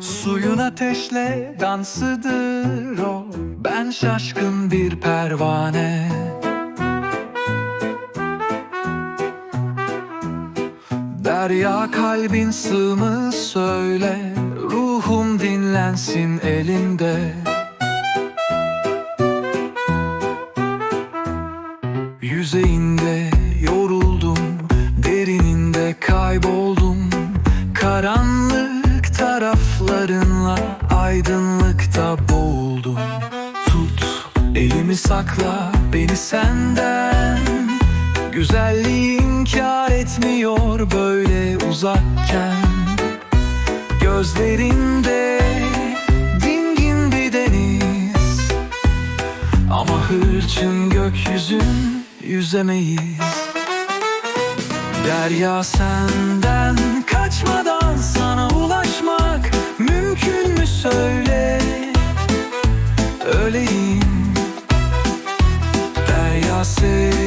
Suyun ateşle dansıdır o. Ben şaşkın bir pervane. Derya kalbin sığımı söyle. Ruhum dinlensin elinde. Yüzeyinde yoruldum Derininde kayboldum. Karanlık taraflarınla Aydınlıkta boğuldum. Tut elimi sakla beni senden. Güzelliği inkar etmiyor böyle uzakken. Gözlerinde dingin bir deniz. Ama hırçın gökyüzün yüzemeyiz. Derya senden kaçmadan Bij jou zit.